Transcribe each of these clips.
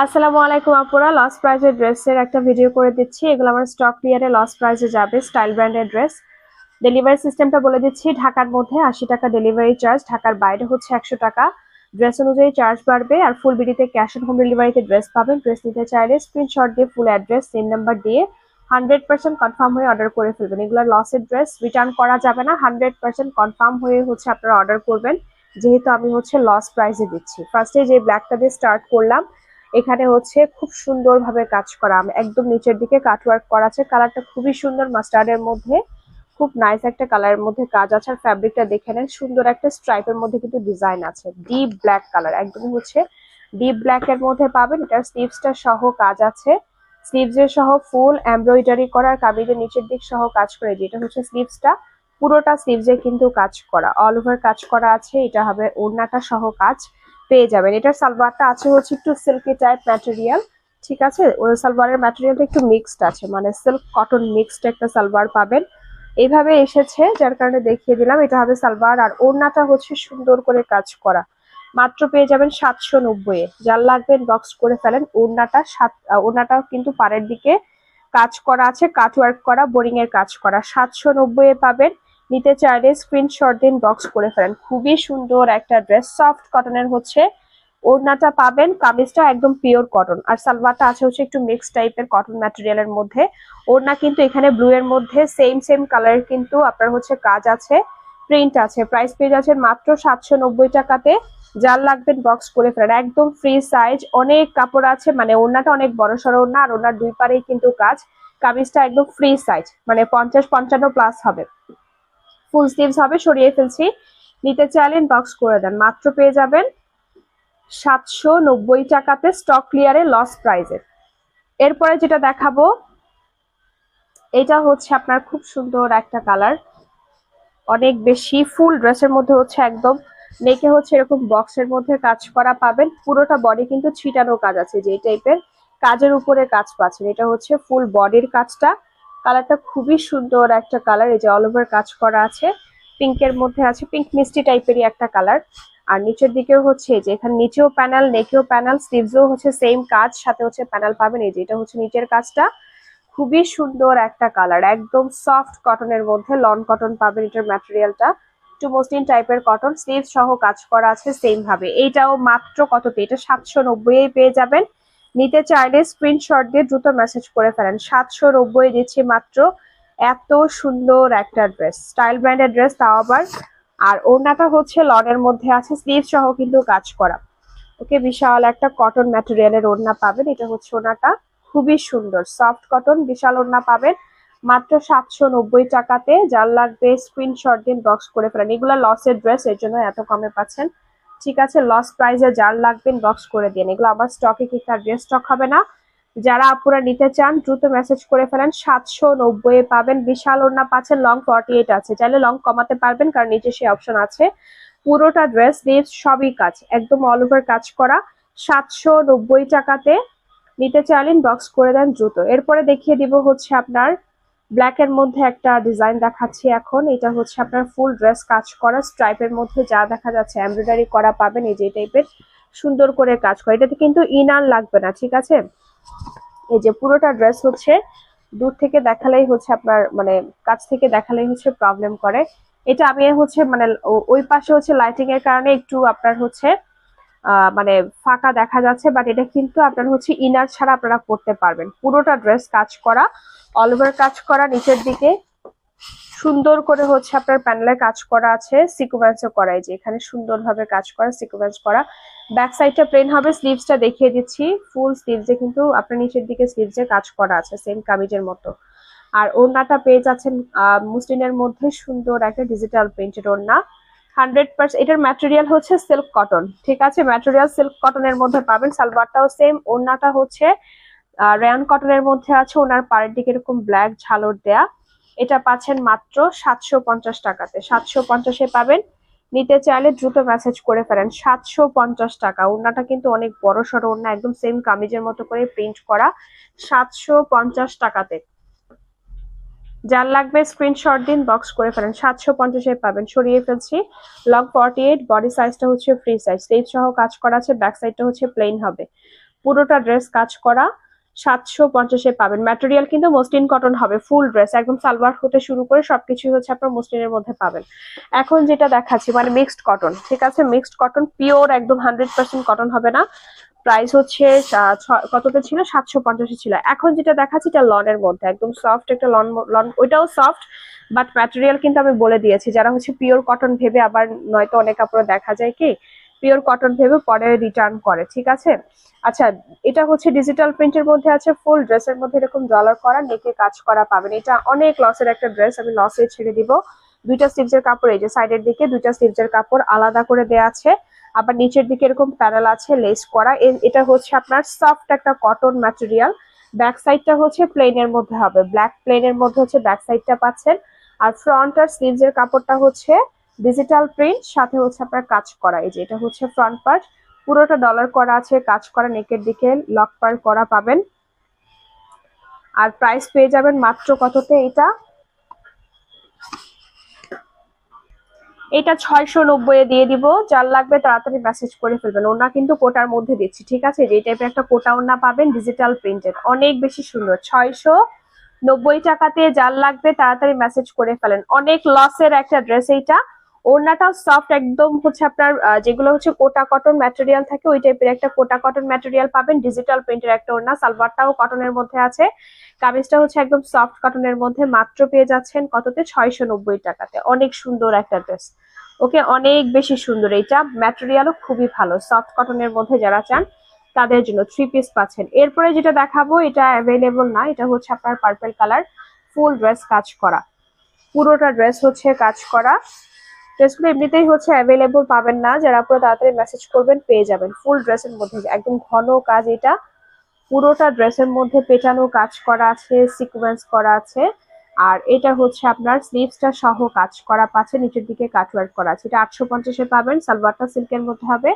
আসসালামু আলাইকুম আপুরা লস প্রাইজের ড্রেসের একটা ভিডিও করে দিচ্ছি। এগুলো আমার স্টক ক্লিয়ারে লস প্রাইজে যাবে স্টাইল ব্র্যান্ডের ড্রেস ডেলিভারি সিস্টেমটা বলে দিচ্ছি, ঢাকার মধ্যে আশি টাকা ডেলিভারি চার্জ ঢাকার বাইরে হচ্ছে একশো টাকা। ড্রেস অনুযায়ী চার্জ বাড়বে আর ফুল বিডিতে ক্যাশ অন হোম ডেলিভারিতে ড্রেস পাবেন। ড্রেস নিতে চাইলে স্ক্রিনশট দিয়ে ফুল অ্যাড্রেস সেম নাম্বার দিয়ে হান্ড্রেড পার্সেন্ট কনফার্ম হয়ে অর্ডার করে ফেলবেন। এগুলো লসের ড্রেস রিটার্ন করা যাবে না হান্ড্রেড পার্সেন্ট কনফার্ম হয়ে হচ্ছে আপনারা অর্ডার করবেন। যেহেতু আমি হচ্ছে লস প্রাইসে দিচ্ছি। ফার্স্টে যে ব্ল্যাকটা দিয়ে স্টার্ট করলাম এখানে হচ্ছে খুব সুন্দরভাবে কাজ করা। একদম নিচের দিকে কাটওয়ার্ক করা আছে। কালারটা খুবই সুন্দর মাস্টার্ডের মধ্যে। খুব নাইস একটা কালারের মধ্যে কাজ আছে। আর ফ্যাব্রিকটা দেখে নেন, সুন্দর একটা স্ট্রাইপের মধ্যে কিন্তু ডিজাইন আছে। ডিপ ব্ল্যাক কালার একদম হচ্ছে ডিপ ব্ল্যাক এর মধ্যে পাবেন। এটার স্লিভসটা সহ কাজ আছে। স্লিভসের সহ ফুল এমব্রয়ডারি করার কাবিজের নিচের দিক সহ কাজ করে যেটা হচ্ছে স্লিভসটা পুরোটা স্লিভসে কিন্তু কাজ করা। অল ওভার কাজ করা আছে। এটা হবে ওড়নাটা সহ কাজ। পেয়ে যাবেন। এটার সালভারটা আছে হচ্ছে একটু সিল্কি টাইপ ম্যাটেরিয়াল ঠিক আছে? ওই সালভারের ম্যাটেরিয়ালটা একটু মিক্সড আছে মানে সিল্ক কটন মিক্সড একটা সালভার পাবেন। এইভাবে এসেছে, যার কারণে দেখিয়ে দিলাম, এটা হবে সালভার আর ওড়নাটা হচ্ছে সুন্দর করে কাজ করা। মাত্র পেয়ে যাবেন সাতশো নব্বই যার লাগবেন বক্স করে ফেলেন, ওড়নাটা সাত ওড়নাটাও কিন্তু পাড়ের দিকে কাজ করা আছে কাটওয়ার্ক করা বোরিং এর কাজ করা। সাতশো নব্বই পাবেন। নিতে চাইলে স্ক্রিনশট দিন বক্স করে ফেলেন। খুবই সুন্দর একটা ড্রেস সফট কটনের হচ্ছে। ওড়নাটা পাবেন, কামিজটা একদম পিওর কটন আর সালভারটা আছে হচ্ছে একটু মিক্স টাইপের কটন ম্যাটেরিয়ালের মধ্যে। ওড়না কিন্তু এখানে ব্লু এর মধ্যে সেম সেম কালারের কিন্তু আপনার হচ্ছে কাজ আছে প্রিন্ট আছে। প্রাইস পেয়ে আছে মাত্র সাতশো নব্বই টাকাতে। যার লাগবেন বক্স করে ফেলেন। একদম ফ্রি সাইজ অনেক কাপড় আছে। মানে ওড়নাটা অনেক বড় সড়ো ওড়না, আর ওনার দুই পারেই কিন্তু কাজ। কামিজটা একদম ফ্রি সাইজ মানে পঞ্চাশ, পঞ্চান্ন প্লাস হবে। ফুল স্লিভস হবে, সরিয়ে ফেলছি। নিতে চাইলেন বক্স করে দেন। মাত্র পেয়ে যাবেন সাতশো নব্বই টাকাতে স্টক ক্লিয়ারে লস প্রাইজে এরপরে যেটা দেখাবো, এটা হচ্ছে আপনার খুব সুন্দর একটা কালার অনেক বেশি ফুল ড্রেসের মধ্যে হচ্ছে একদম নেকে হচ্ছে এরকম বক্সের মধ্যে কাজ করা পাবেন। পুরোটা বডি কিন্তু ছিটানো কাজ আছে যে টাইপের কাজের উপরে কাজ পাচ্ছেন। এটা হচ্ছে ফুল বডির কাজটা। কালারটা খুবই সুন্দর একটা কালার, এই যে অল ওভার কাজ করা আছে। পিঙ্কের মধ্যে আছে পিঙ্ক মিষ্টি টাইপেরই একটা কালার। আর নিচের দিকেও হচ্ছে যে, এখানে নিচেও প্যানেল নেকেও প্যানেল স্লিভসও হচ্ছে সেম কাজ, সাথে হচ্ছে প্যানেল পাবেন। এই যে, এটা হচ্ছে নিচের কাজটা। খুবই সুন্দর একটা কালার, একদম সফট কটনের মধ্যে লন কটন পাবেন এটার ম্যাটেরিয়ালটা টু মসলিন টাইপের কটন স্লিভ সহ কাজ করা আছে সেম ভাবে। এইটাও মাত্র কততে এটা সাতশো নব্বই পেয়ে যাবেন। নিতে চাইলে স্ক্রিনশট দিয়ে দ্রুত মেসেজ করে ফেলেন। সাতশো নব্বই দিচ্ছি মাত্র। এত সুন্দর একটা ড্রেস স্টাইল ব্র্যান্ডের ড্রেস তাও আবার। আর ওড়নাটা হচ্ছে লনের মধ্যে আছে স্লিভ সহ কিন্তু কাজ করা। ওকে, বিশাল একটা কটন ম্যাটেরিয়ালের ওড়না পাবেন। এটা হচ্ছে ওড়নাটা। খুবই সুন্দর সফট কটন বিশাল ওড়না পাবেন। মাত্র সাতশো নব্বই টাকাতে। যার লাগবে স্ক্রিনশট দিন বক্স করে ফেলেন। এগুলো লসের ড্রেস এর জন্য এত কমে পাচ্ছেন। ঠিক আছে লস প্রাইসে যার লাগবেন বক্স করে দিন। এগুলো আবার স্টকে কি তার ড্রেস স্টক হবে না। যারা আপুরা নিতে চান, দ্রুত মেসেজ করে ফেলেন, সাতশো নব্বই পাবেন। বিশাল ওড়না পাচ্ছেন লং ফর্টি এইট আছে। চাইলে লং কমাতে পারবেন, কারণ নিচে সেই অপশন আছে। পুরোটা ড্রেস লিভস সবই কাজ। একদম অল ওভার কাজ করা। সাতশো নব্বই টাকাতে নিতে চাইলেন বক্স করে দেন দ্রুত। এরপরে দেখিয়ে দিব হচ্ছে আপনার ব্ল্যাক এর মধ্যে একটা ডিজাইন দেখাচ্ছি এখন। এটা হচ্ছে আপনার ফুল ড্রেস কাজ করা স্ট্রাইপের মধ্যে যা দেখা যাচ্ছে এমব্রয়ডারি করা পাবেন এই যে টাইপের সুন্দর করে কাজ করা। এটাতে কিন্তু ইনার লাগবে না, ঠিক আছে? এই যে পুরোটা ড্রেস হচ্ছে, দূর থেকে দেখালেই হচ্ছে আপনার মানে কাছ থেকে দেখালেই হচ্ছে প্রবলেম করে। এটা আমি হচ্ছে মানে ওই পাশে হচ্ছে লাইটিং এর কারণে একটু আপনার হচ্ছে মানে ফাঁকা দেখা যাচ্ছে বাট এটা কিন্তু আপনার হচ্ছে ইনার ছাড়া আপনারা করতে পারবেন। পুরোটা ড্রেস কাজ করা। অল ওভার কাজ করা নিচের দিকে। সুন্দর করে হচ্ছে আপনার প্যানেলে কাজ করা আছে সিকুয়েন্সও করাই যে এখানে সুন্দরভাবে কাজ করা সিকুয়েন্স করা। ব্যাক সাইডটা প্লেন হবে স্লিভসটা দেখিয়ে দিচ্ছি। ফুল স্লিভসে কিন্তু আপনার নিচের দিকে স্লিভসে কাজ করা আছে সেম কামিজের মতো। আর ওড়নাটা পেয়ে যাচ্ছেন মুসলিনের মধ্যে সুন্দর একটা ডিজিটাল প্রিন্টেড ওড়না। হান্ড্রেড পার্সেন্ট এটার ম্যাটেরিয়াল হচ্ছে সিল্ক কটন ঠিক আছে? ম্যাটেরিয়াল সিল্ক কটনের মধ্যে পাবেন সালভারটাও সেম ওড়নাটা হচ্ছে রেয়ন কটনের মধ্যে আছে, ওনার পাড়ের দিকে এরকম ব্ল্যাক ঝালর দেয়া। এটা পাচ্ছেন মাত্র সাতশো পঞ্চাশ টাকাতে। সাতশো পঞ্চাশে পাবেন। নিতে চাইলে দ্রুত মেসেজ করে ফেলেন, সাতশো পঞ্চাশ টাকা। ওড়নাটা কিন্তু অনেক বড় সড়ো ওড়না, একদম সেম কামিজের মতো করে প্রিন্ট করা। সাতশো পঞ্চাশ টাকাতে। যার লাগবে স্ক্রিনশট দিন বক্স করে ফেলেন, সাতশো পঞ্চাশে পাবেন। সরিয়ে ফেলছি লং ফর্টি এইট বডি সাইজটা হচ্ছে ফ্রি সাইজ স্লিভ সহ কাজ করা আছে ব্যাক সাইডটা হচ্ছে প্লেন হবে। পুরোটা ড্রেস কাজ করা। সাতশো পঞ্চাশে পাবেন। ম্যাটেরিয়াল কিন্তু মসলিন কটন হবে ফুল ড্রেস একদম সালোয়ার হতে শুরু করে সবকিছু হচ্ছে আপনার মসলিনের মধ্যে পাবেন। এখন যেটা দেখাচ্ছি মানে মিক্সড কটন ঠিক আছে? মিক্সড কটন পিওর একদম হান্ড্রেড পার্সেন্ট কটন হবে না। প্রাইস হচ্ছে কততে ছিল? সাতশো পঞ্চাশে ছিল। এখন যেটা দেখাচ্ছি, এটা লনের মধ্যে, একদম সফট একটা লন লন ওইটাও সফট বাট ম্যাটেরিয়াল কিন্তু আমি বলে দিয়েছি, যারা হচ্ছে পিওর কটন ভেবে আবার নয়তো অনেক কাপড়ে দেখা যায় কি পিওর কটন ভেবে পরে রিটার্ন করে, ঠিক আছে? আচ্ছা এটা হচ্ছে ডিজিটাল প্রিন্টের মধ্যে আছে ফুল ড্রেসের মধ্যে এরকম ডলার করা নেকে কাজ করা পাবেন। এটা অনেক লসের একটা ড্রেস আমি লসে ছেড়ে দিব। দুইটা স্লিভসের কাপড়, এই যে সাইডের দিকে দুইটা স্লিভসের কাপড় আলাদা করে দেয়া আছে। আবার নিচের দিকে এরকম প্যানেল আছে লেস করা। এটা হচ্ছে আপনার সফট একটা কটন ম্যাটেরিয়াল ব্যাক সাইডটা হচ্ছে প্লেনের মধ্যে হবে। ব্ল্যাক প্লেনের মধ্যে হচ্ছে ব্যাক সাইডটা পাচ্ছেন। আর ফ্রন্ট আর স্লিভস এর কাপড়টা হচ্ছে ডিজিটাল প্রিন্ট সাথে হচ্ছে আপনার কাজ করা। এই যে এটা হচ্ছে ফ্রন্ট পার্ট পুরোটা ডলার করা আছে, কাজ করা নেকের দিকে লক পার করা পাবেন। আর প্রাইস পেয়ে যাবেন মাত্র কততে এটা? এটা ছয়শো নব্বই দিয়ে দিব। যার লাগবে তাড়াতাড়ি মেসেজ করে ফেলবেন। ওনা কিন্তু কোটার মধ্যে দিচ্ছি, ঠিক আছে? যে টাইপের একটা কোটা ওনা পাবেন ডিজিটাল প্রিন্টেড অনেক বেশি সুন্দর। ছয়শো নব্বই টাকাতে যার লাগবে তাড়াতাড়ি মেসেজ করে ফেলেন। অনেক লসের একটা ড্রেস এইটা। ওড়নাটাও সফট একদম হচ্ছে আপনার যেগুলো হচ্ছে কোটা কটন ম্যাটেরিয়াল থাকে, ওই টাইপের একটা কোটা কটন ম্যাটেরিয়াল পাবেন। ডিজিটাল প্রিন্টের একটা ওড়না, সালোয়ারটাও কটনের মধ্যে আছে। কামিজটা হচ্ছে একদম সফট কটনের মধ্যে, মাত্র পেয়ে যাচ্ছেন কততে? ছয়শো নব্বই টাকাতে। অনেক সুন্দর একটা ড্রেস ওকে, অনেক বেশি সুন্দর। এটা ম্যাটেরিয়ালও খুবই ভালো। সফট কটনের মধ্যে যারা চান, তাদের জন্য থ্রি পিস পাচ্ছেন। এরপরে যেটা দেখাবো, এটা অ্যাভেলেবল না, এটা হচ্ছে আপনার পার্পল কালার ফুল ড্রেস কাজ করা। পুরোটা ড্রেস হচ্ছে কাজ করা। ড্রেসগুলো এমনিতেই হচ্ছে অ্যাভেলেবল পাবেন না। যারা পুরো তাড়াতাড়ি মেসেজ করবেন, পেয়ে যাবেন। ফুল ড্রেসের মধ্যে, একদম ঘন কাজ এটা। পুরোটা ড্রেসের মধ্যে পেটানো কাজ করা আছে সিকোয়েন্স করা আছে। আর এটা হচ্ছে আপনার স্লিভসটা সহ কাজ করা পাচ্ছে নিচের দিকে কাটওয়ার্ক করা আছে। এটা আটশো পঞ্চাশে পাবেন, সালোয়ারটা সিল্কের মধ্যে হবে।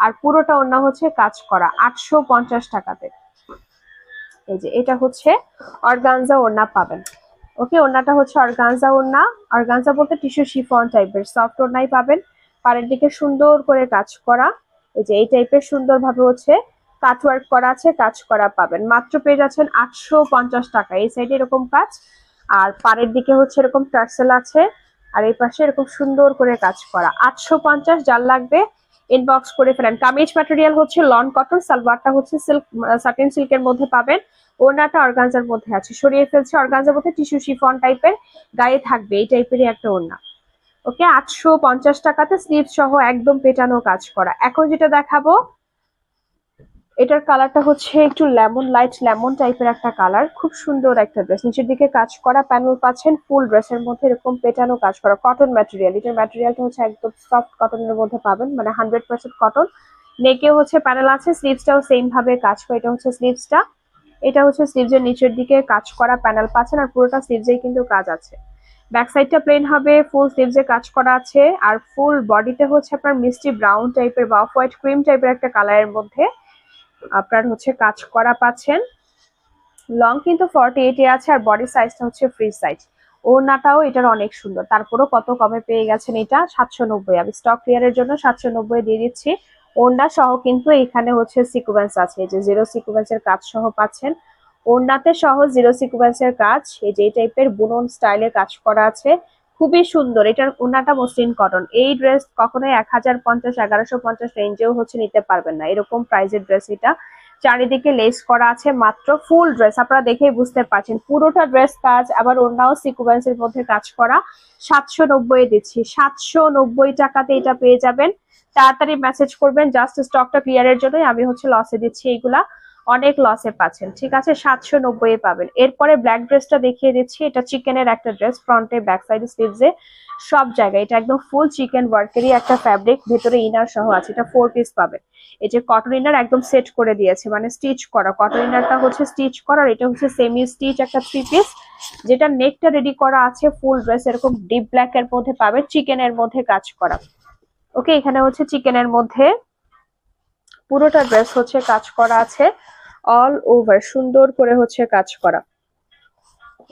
আর পুরোটা অন্য হচ্ছে কাজ করা, আটশো পঞ্চাশ টাকাতে। এই যে, এটা হচ্ছে অর্গানজা ওড়না পাবেন। ওকে ওড়নাটা হচ্ছে অর্গানজা ওড়না অর্গানজা বলতে টিস্যু শিফন টাইপের। সফট ওড়নাই পাবেন। পাড়ের দিকে সুন্দর করে কাজ করা। এই যে এই টাইপের সুন্দরভাবে হচ্ছে কাট ওয়ার্ক করা আছে, কাজ করা পাবেন। মাত্র পেয়ে যাচ্ছেন আটশো পঞ্চাশ টাকা। এই সাইডে এরকম কাজ। আর পাড়ের দিকে হচ্ছে এরকম টার্সেল আছে। আর এই পাশে এরকম সুন্দর করে কাজ করা। আটশো পঞ্চাশ যার লাগবে ইনবক্স করে ফেলেন। কামিজ ম্যাটেরিয়াল হচ্ছে লন কটন সালোয়ারটা হচ্ছে সিল্ক সাটিন সিল্কের মধ্যে পাবেন। ওনাটা অর্গানজার মধ্যে আছে। সরিয়ে ফেলছে অর্গানজার মধ্যে টিস্যু শিফন টাইপের গায়ে থাকবে এই টাইপেরই একটা ওনা ওকে আটশো পঞ্চাশ টাকাতে স্লিপ সহ একদম পেটানো কাজ করা। এখন যেটা দেখাবো এটার কালারটা হচ্ছে একটু লেমন লাইট লেমন টাইপের একটা কালার। খুব সুন্দর একটা ড্রেস নিচের দিকে কাজ করা প্যানেল পাচ্ছেন ফুল ড্রেসের মধ্যে এরকম পেটানো কাজ করা। কটন ম্যাটেরিয়াল এটার ম্যাটেরিয়ালটা হচ্ছে একদম সফট কটনের মধ্যে পাবেন মানে হান্ড্রেড পার্সেন্ট কটন নেকে হচ্ছে প্যানেল আছে স্লিভসটাও সেম ভাবে কাজ করে। এটা হচ্ছে স্লিভসটা এটা হচ্ছে স্লিভসের নিচের দিকে কাজ করা প্যানেল পাচ্ছেন আর পুরোটা স্লিভসেই কিন্তু কাজ আছে। ব্যাক সাইডটা প্লেন হবে ফুল স্লিভসে কাজ করা আছে। আর ফুল বডিতে হচ্ছে আপনার মিষ্টি ব্রাউন টাইপের বা অফ হোয়াইট ক্রিম টাইপের একটা কালারের মধ্যে আপনার হচ্ছে কাজ করা পাচ্ছেন। লং কিন্তু ফর্টি এইটে আছে আর বডি সাইজটা হচ্ছে ফ্রি সাইজ ওড়নাটাও এটার অনেক সুন্দর। তারপরও কত কমে পেয়ে গেছেন এটা? সাতশো নব্বই। আমি স্টক ক্লিয়ারের জন্য সাতশো নব্বই দিয়ে দিচ্ছি। ওড়না সহ কিন্তু এখানে হচ্ছে সিকুয়েন্স আছে। যে জিরো সিকুয়েন্সের কাজ সহ পাচ্ছেন। ওড়নাতে সহ জিরো সিকুয়েন্সের কাজ। এই যে এই টাইপের বুনন স্টাইলের কাজ করা আছে। খুবই সুন্দর। এটার ওড়নাটা মসৃণ কটন এই ড্রেস কখনোই এক হাজার পঞ্চাশ, এগারোশো পঞ্চাশ রেঞ্জেও হচ্ছে নিতে পারবেন না। এরকম প্রাইজের ড্রেস এটা। চারিদিকে লেস করা আছে, মাত্র ফুল ড্রেস আপনারা দেখেই বুঝতে পারছেন। পুরোটা ড্রেস কাজ, আবার অন্যাও সিকুয়েন্সের মধ্যে কাজ করা। সাতশো নব্বই দিচ্ছি। সাতশো নব্বই টাকাতে এটা পেয়ে যাবেন। তাড়াতাড়ি মেসেজ করবেন। জাস্ট স্টকটা ক্লিয়ারের জন্যই আমি হচ্ছে লসে দিচ্ছি এইগুলা। অনেক লসে পাচ্ছেন, ঠিক আছে? সাতশো নব্বই পাবেন। এরপরে ব্ল্যাক ড্রেসটা দেখিয়ে দিচ্ছি। এটা চিকেনের একটা ড্রেস ফ্রন্টে ব্যাক সাইডে স্লিভসে সব জায়গায়। এটা একদম ফুল চিকেন ওয়ার্কেরই একটা ফ্যাব্রিক ভেতরে ইনার সহ আছে। এটা ফোর পিস পাবেন। এই যে কটন ইনার একদম সেট করে দিয়েছে মানে স্টিচ করা। কটন ইনারটা হচ্ছে স্টিচ করা আর এটা হচ্ছে সেমি স্টিচ একটা থ্রি পিস যেটা নেকটা রেডি করা আছে ফুল ড্রেস এরকম ডিপ ব্ল্যাক এর মধ্যে পাবে চিকেনের মধ্যে কাজ করা। ওকে এখানে হচ্ছে চিকেনের মধ্যে পুরোটা ড্রেস হচ্ছে কাজ করা আছে। অল ওভার সুন্দর করে হচ্ছে কাজ করা।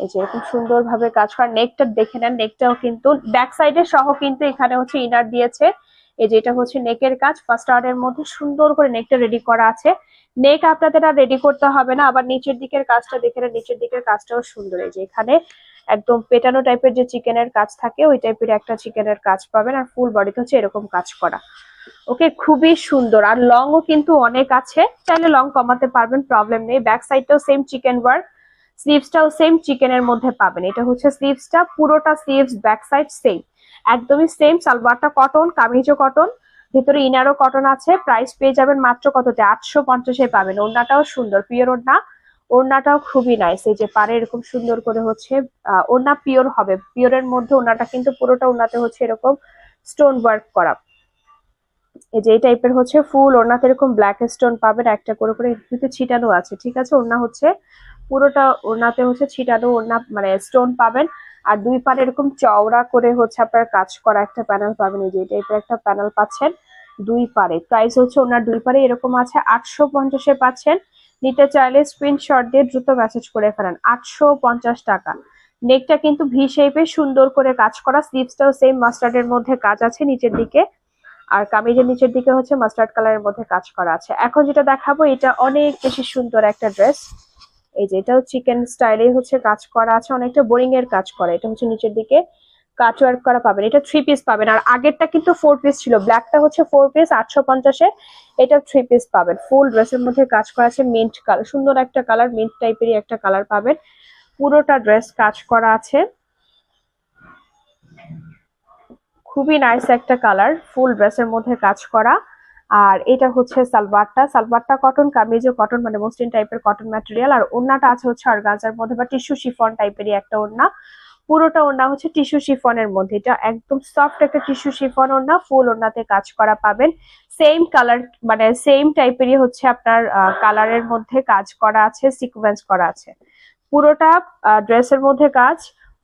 এই যে এরকম সুন্দর ভাবে কাজ করা। নেকটা দেখে নেন নেকটাও কিন্তু ব্যাক সাইডে সহ কিন্তু এখানে হচ্ছে ইনার দিয়েছে। এই যে এটা হচ্ছে নেকের কাজ। ফার্স্ট এর মধ্যে সুন্দর করে নেকটা রেডি করা আছে। নেক আপনাদের আর রেডি করতে হবে না। আবার নিচের দিকের কাজটা দেখে নেন, নিচের দিকের কাজটাও সুন্দর। এই যে এখানে একদম পেটানো টাইপের যে চিকেনের কাজ থাকে ওই টাইপের একটা চিকেনের কাজ পাবেন। আর ফুল বডিতে হচ্ছে এরকম কাজ করা। ওকে, খুবই সুন্দর। আর লং ও কিন্তু অনেক আছে। চাইলে লং কমাতে পারবেন প্রবলেম নেই। ব্যাক সাইডটাও সেম চিকেন ওয়ার্ক স্লিভসটাও সেম চিকেনের মধ্যে পাবেন। এটা হচ্ছে স্লিভসটা পুরোটা স্লিভস ব্যাক সাইড সেম একদমই সেম সালোয়ারটা কটন কামিজও কটন ভিতরে ইনারও কটন আছে। প্রাইস পেয়ে যাবেন মাত্র কততে আটশো পঞ্চাশে পাবেন। ওড়নাটাও সুন্দর পিওর ওড়না। ওড়নাটাও খুবই নাইস এই যে পারে এরকম সুন্দর করে হচ্ছে ওড়না পিওর হবে। পিওরের মধ্যে ওড়নাটা কিন্তু পুরোটা ওড়নাতে হচ্ছে এরকম স্টোন ওয়ার্ক করা। এই যে এই টাইপের হচ্ছে ফুল ওড়নাতে এরকম ব্ল্যাক স্টোন পাবেন, একটা করে করে কিন্তু ছিটানো আছে, ঠিক আছে? ওড়না হচ্ছে পুরোটা ওড়নাতে হচ্ছে ছিটানো ওড়না মানে স্টোন পাবেন। আর দুই পারে এরকম চওড়া করে হচ্ছে আপনার কাজ করা একটা প্যানেল পাবেন, এই যে এই টাইপের একটা প্যানেল পাচ্ছেন দুই পারে। প্রাইস হচ্ছে ওনার দুই পারে, এরকম আছে, আটশো পঞ্চাশে পাচ্ছেন। নিতে চাইলে স্ক্রিনশট দিয়ে দ্রুত মেসেজ করে ফেলেন, আটশো পঞ্চাশ টাকা। নেকটা কিন্তু ভি শেপে সুন্দর করে কাজ করা স্লিভসটাও সেম মাস্টার্ডের মধ্যে কাজ আছে, নিচের দিকে আর কামিজের নিচের দিকে হচ্ছে মাস্টার্ড কালারের মধ্যে কাজ করা আছে। এখন যেটা দেখাবো, এটা অনেক বেশি সুন্দর একটা ড্রেস এই যে, এটাও চিকেন স্টাইলে হচ্ছে কাজ করা আছে, অনেকটা বোরিং এর কাজ করা। এটা হচ্ছে নিচের দিকে কাট ওয়ার্ক করা পাবেন। এটা থ্রি পিস পাবেন। আর আগেরটা কিন্তু ফোর পিস ছিল। ব্ল্যাকটা হচ্ছে ফোর পিস আটশো পঞ্চাশে এটা থ্রি পিস পাবেন। ফুল ড্রেসের মধ্যে কাজ করা আছে মিন্ট কালার সুন্দর একটা কালার মিন্ট টাইপেরই একটা কালার পাবেন। পুরোটা ড্রেস কাজ করা আছে। খুবই নাইস একটা কালার ফুল ড্রেসের মধ্যে কাজ করা। আর এটা হচ্ছে সালবারটা সালবারটা কটন কামিজও কটন মানে মসলিন টাইপের কটন ম্যাটেরিয়াল আর ওড়নাটা আছে হচ্ছে অর্গানজার মধ্যে বা টিস্যু শিফন টাইপেরই একটা ওড়না। পুরোটা ওড়না হচ্ছে টিস্যু শিফনের মধ্যে। এটা একদম সফট একটা টিস্যু শিফন ওড়না ফুল ওড়নাতে কাজ করা পাবেন। সেম কালার মানে সেম টাইপেরই হচ্ছে আপনার কালারের মধ্যে কাজ করা আছে সিকোয়েন্স করা আছে। পুরোটা ড্রেসের মধ্যে কাজ।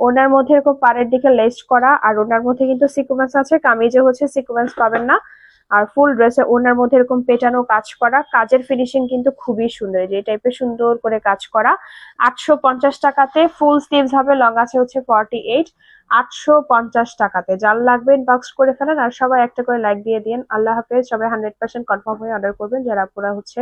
ওনার মধ্যে এরকম পাড়ের দিকে লেস করা, আর ওনার মধ্যে কিন্তু সিকোয়েন্স আছে, কামিজে হচ্ছে সিকোয়েন্স পাবেন না। আর ফুল ড্রেসে ওনার মধ্যে এরকম পেটানো কাজ করা। কাজের ফিনিশিং কিন্তু খুবই সুন্দর যে টাইপের সুন্দর করে কাজ করা। আটশো পঞ্চাশ টাকাতে ফুল স্লিভস হবে লং আছে হচ্ছে ফর্টি এইট আটশো পঞ্চাশ টাকাতে, যার লাগবে ইনবক্স করে ফেলেন, আর সবাই একটা করে লাইক দিয়ে দিন। আল্লাহ হাফেজ, সবাই হান্ড্রেড পার্সেন্ট কনফার্ম হয়ে অর্ডার করবেন, যারা আপনারা হচ্ছে